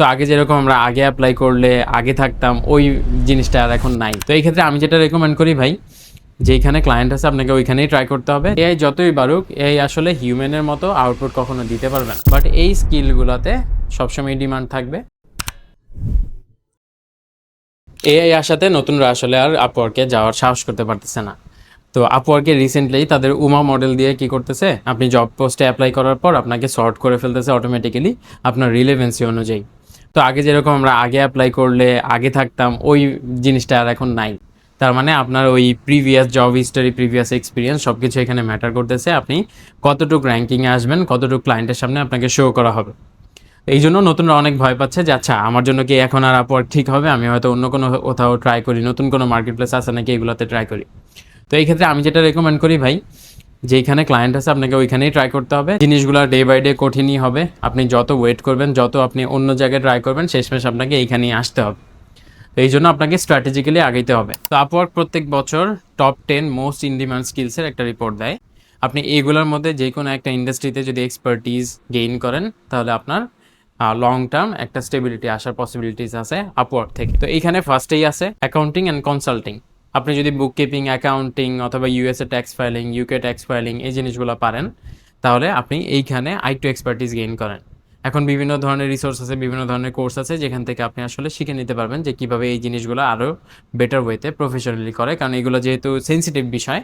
তো আগে যেরকম আমরা আগে অ্যাপ্লাই করলে, আগে থাকতাম, ওই জিনিসটা আর এখন নাই। তো এই ক্ষেত্রে আমি যেটা রেকমেন্ড করি ভাই যেখানে ক্লায়েন্ট আছে, আপনাকে ওইখানেই ট্রাই করতে হবে। এআই যতই বাড়ুক এআই আসলে হিউম্যানের মতো আউটপুট কখনো দিতে পারবে না। বাট এই স্কিলগুলোতে সবসময় ডিমান্ড থাকবে। এআই আসাতে নতুনরা আসলে আর আপওয়ার্কে যাওয়ার সাহস করতে পারতেছে না। তো আপওয়ার্কে রিসেন্টলি তাদের উমা মডেল দিয়ে কি করতেছে? আপনি জব পোস্টে অ্যাপ্লাই করার পর আপনাকে সর্ট করে ফেলতেছে অটোমেটিক্যালি আপনার রিলেভেন্সি অনুযায়ী। তো আগে যেরকম আমরা আগে অ্যাপ্লাই করলে আগে থাকতাম, ওই জিনিসটা আর এখন নাই। তার মানে আপনার ওই previous job history previous experience সব কিছু এখানে ম্যাটার করতেছে। আপনি কতটুকু র্যাঙ্কিংয়ে আসবেন, কতটুকু ক্লায়েন্টের সামনে আপনাকে শো করা হবে। এই জন্য নতুনরা অনেক ভয় পাচ্ছে যে আচ্ছা আমার জন্য কি এখন আর আপওয়ার্ক ঠিক হবে? আমি হয়তো অন্য কোনো কোথাও ট্রাই করি, নতুন কোনো মার্কেট প্লেস আছে নাকি এগুলোতে ট্রাই করি? তো এই ক্ষেত্রে আমি যেটা রেকমেন্ড করি ভাই যেখানে ক্লায়েন্ট আছে, আপনাকে ওইখানেই ট্রাই করতে হবে। জিনিসগুলো ডে বাই ডে কঠিনই হবে। আপনি যত ওয়েট করবেন, যত আপনি অন্য জায়গায় ট্রাই করবেন, শেষমেশ আপনাকে এইখানেই আসতে হবে। তো এই জন্য আপনাকে স্ট্র্যাটেজিক্যালি আগাইতে হবে। তো আপওয়ার্ক প্রত্যেক বছর টপ টেন মোস্ট ইন স্কিলসের একটা রিপোর্ট দেয়। আপনি এইগুলোর মধ্যে যে কোনো একটা ইন্ডাস্ট্রিতে যদি এক্সপার্টিজ গেইন করেন, তাহলে আপনার লং টার্ম একটা স্টেবিলিটি আসার পসিবিলিটিস আছে আপওয়ার্ক থেকে। তো এইখানে ফার্স্টেই আছে অ্যাকাউন্টিং অ্যান্ড কনসাল্টিং আপনি যদি বুক কিপিং অ্যাকাউন্টিং অথবা USA tax filing UK tax filing এই জিনিসগুলো পারেন, তাহলে আপনি এইখানে আই টু এক্সপার্টিস গেইন করেন। এখন বিভিন্ন ধরনের রিসোর্স আছে, বিভিন্ন ধরনের কোর্স আছে, যেখান থেকে আপনি আসলে শিখে নিতে পারবেন যে কীভাবে এই জিনিসগুলো আরও বেটার ওয়েতে প্রফেশনালি করে। কারণ এগুলো যেহেতু সেন্সিটিভ বিষয়,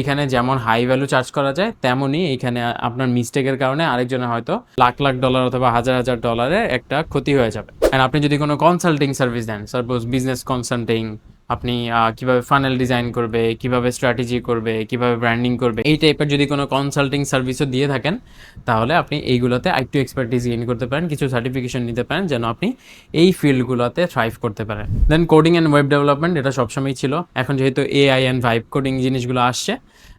এখানে যেমন হাই ভ্যালু চার্জ করা যায় তেমনই এখানে আপনার মিস্টেকের কারণে আরেকজনের হয়তো লাখ লাখ ডলার অথবা হাজার হাজার ডলারের একটা ক্ষতি হয়ে যাবে। অ্যান্ড আপনি যদি কোনো consulting service then suppose business consulting আপনি কীভাবে ফানেল ডিজাইন করবে, কীভাবে স্ট্র্যাটেজি করবে, কীভাবে ব্র্যান্ডিং করবে, এই টাইপের যদি কোনো কনসাল্টিং সার্ভিসও দিয়ে থাকেন, তাহলে আপনি এইগুলোতে আরেকটু এক্সপার্টিস গেইন করতে পারেন, কিছু সার্টিফিকেশন নিতে পারেন, যেন আপনি এই ফিল্ডগুলোতে থ্রাইভ করতে পারেন। Then coding and web development এটা সবসময় ছিল। এখন যেহেতু এআই অ্যান্ড ভাইব কোডিং জিনিসগুলো আসছে,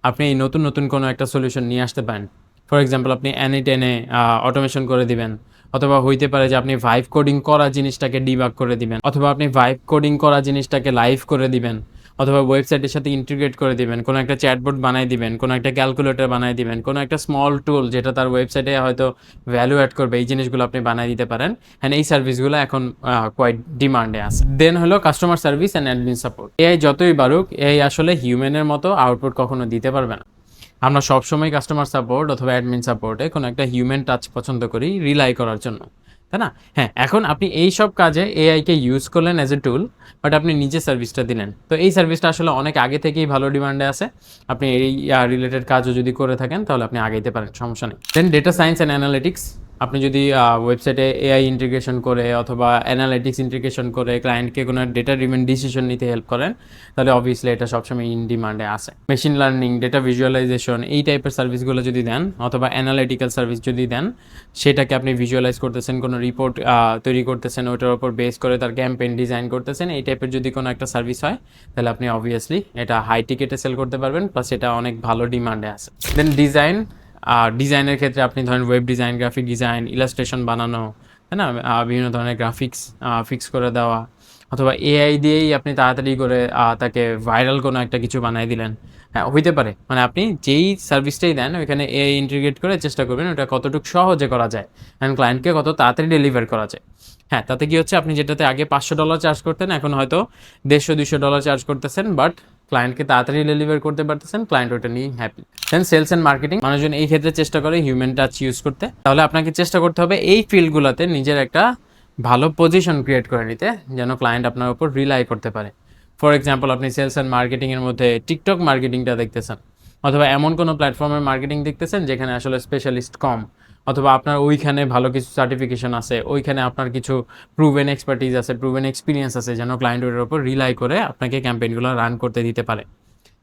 আপনি এই নতুন নতুন কোনো একটা সলিউশন নিয়ে আসতে পারেন। ফর এক্সাম্পল আপনি এনি টেনে অটোমেশন করে দিবেন। অথবা হইতে পারে যে আপনি ভাইভ কোডিং করা জিনিসটাকে ডিবাগ করে দিবেন, অথবা আপনি ভাইভ কোডিং করা জিনিসটাকে লাইভ করে দিবেন, অথবা ওয়েবসাইটের সাথে ইন্টিগ্রেট করে দিবেন, কোনো একটা চ্যাটবোর্ড বানাই দিবেন, কোনো একটা ক্যালকুলেটর বানাই দিবেন, কোনো একটা স্মল টুল যেটা তার ওয়েবসাইটে হয়তো ভ্যালু অ্যাড করবে, এই জিনিসগুলো আপনি বানাই দিতে পারেন অ্যান্ড এই সার্ভিসগুলো এখন কোয়াইট ডিমান্ডে আছে। দেন হলো customer service and admin support AI যতই বাড়ুক এআই আসলে হিউম্যানের মতো আউটপুট কখনো দিতে পারবে না। আমরা সবসময় কাস্টমার সাপোর্ট অথবা অ্যাডমিন সাপোর্টে কোনো একটা হিউম্যান টাচ পছন্দ করি রিলাই করার জন্য। তাই না? হ্যাঁ এখন আপনি এই সব কাজে এআইকে ইউজ করলেন অ্যাজ এ টুল বাট আপনি নিজে সার্ভিসটা দিলেন। তো এই সার্ভিসটা আসলে অনেক আগে থেকেই ভালো ডিমান্ডে আছে। আপনি এই রিলেটেড কাজও যদি করে থাকেন, তাহলে আপনি আগাইতে পারেন, সমস্যা নেই। Then data science and analytics আপনি যদি ওয়েবসাইটে এআই ইন্টিগ্রেশন করে অথবা অ্যানালিটিক্স ইন্টিগ্রেশন করে ক্লায়েন্টকে কোনো ডেটা রিমেন ডিসিশন নিতে হেল্প করেন, তাহলে অবভিয়াসলি এটা সবসময় ইন ডিমান্ডে আসে মেশিন লার্নিং ডেটা ভিজুয়ালাইজেশন এই টাইপের সার্ভিসগুলো যদি দেন অথবা অ্যানালিটিক্যাল সার্ভিস যদি দেন, সেটাকে আপনি ভিজুয়ালাইজ করতেছেন, কোনো রিপোর্ট তৈরি করতেছেন, ওটার উপর বেস করে তার ক্যাম্পেইন ডিজাইন করতেছেন, এই টাইপের যদি কোনো একটা সার্ভিস হয়, তাহলে আপনি অবভিয়াসলি এটা হাই টিকেটে সেল করতে পারবেন প্লাস এটা অনেক ভালো ডিমান্ডে আছে। দেন ডিজাইন আর ডিজাইনের ক্ষেত্রে আপনি ধরেন web design graphic design illustration বানানো, তাই না? বিভিন্ন ধরনের গ্রাফিক্স ফিক্স করে দেওয়া, অথবা এআই দিয়েই আপনি তাড়াতাড়ি করে তাকে ভাইরাল কোনো একটা কিছু বানাই দিলেন। হ্যাঁ হইতে পারে। মানে আপনি যেই সার্ভিসটাই দেন, ওইখানে এআই ইন্টিগ্রেট করে চেষ্টা করবেন ওটা কতটুকু সহজে করা যায় অ্যান্ড ক্লায়েন্টকে কত তাড়াতাড়ি ডেলিভার করা যায়। হ্যাঁ তাতে কি হচ্ছে, আপনি যেটাতে আগে পাঁচশো ডলার চার্জ করতেন, এখন হয়তো দেড়শো দুশো ডলার চার্জ করতেছেন বাট ক্লায়েন্টকে তাড়াতাড়ি ডেলিভার করতে পারতেছেন ক্লায়েন্ট ওটা নিয়ে happy then sales and marketing মানুষজন এই ক্ষেত্রে চেষ্টা করে হিউম্যান টাচ ইউজ করতে। তাহলে আপনাকে চেষ্টা করতে হবে এই ফিল্ডগুলোতে নিজের একটা ভালো পজিশন ক্রিয়েট করে নিতে, যেন ক্লায়েন্ট আপনার উপর রিলাই করতে পারে। ফর এক্সাম্পল আপনি সেলস অ্যান্ড মার্কেটিংয়ের মধ্যে টিকটক মার্কেটিংটা দেখতেছেন, অথবা এমন কোনো প্ল্যাটফর্মের মার্কেটিং দেখতেছেন, যেখানে আসলে স্পেশালিস্ট কম। অথবা আপনার ওইখানে ভালো কিছু সার্টিফিকেশন আছে, ওইখানে আপনার কিছু প্রুভেন এক্সপার্টিজ আছে প্রুভেন এক্সপিরিয়েন্স আছে, যেন ক্লায়েন্ট ওটার উপর রিলাই করে আপনাকে ক্যাম্পেইনগুলো রান করতে দিতে পারে।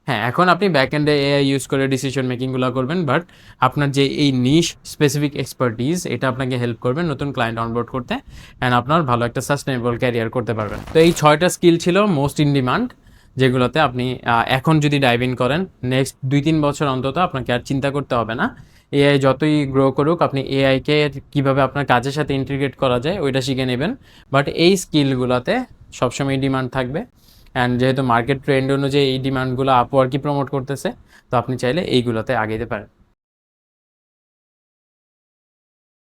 হ্যাঁ এখন আপনি ব্যাক এন্ডে এআই ইউজ করে ডিসিশন মেকিংগুলো করবেন বাট আপনার যে এই নিশ স্পেসিফিক এক্সপার্টিজ এটা আপনাকে হেল্প করবে নতুন ক্লায়েন্ট অনবোর্ড করতে অ্যান্ড আপনার ভালো একটা সাস্টেনেবল ক্যারিয়ার করতে পারবেন। তো এই ছয়টা স্কিল ছিল মোস্ট ইন ডিমান্ড যেগুলোতে আপনি এখন যদি ডাইভ ইন করেন নেক্সট দুই তিন বছর অন্তত আপনাকে আর চিন্তা করতে হবে না। এআই যতই গ্রো করুক, আপনি এআইকে কীভাবে আপনার কাজের সাথে ইন্টিগ্রেট করা যায়, ওইটা শিখে নেবেন। বাট এই স্কিলগুলোতে সবসময় ডিমান্ড থাকবে। অ্যান্ড যেহেতু মার্কেট ট্রেন্ড অনুযায়ী এই ডিমান্ডগুলো আপওয়ার্কই প্রমোট করতেছে, তো আপনি চাইলে এইগুলোতে আগাইতে পারেন।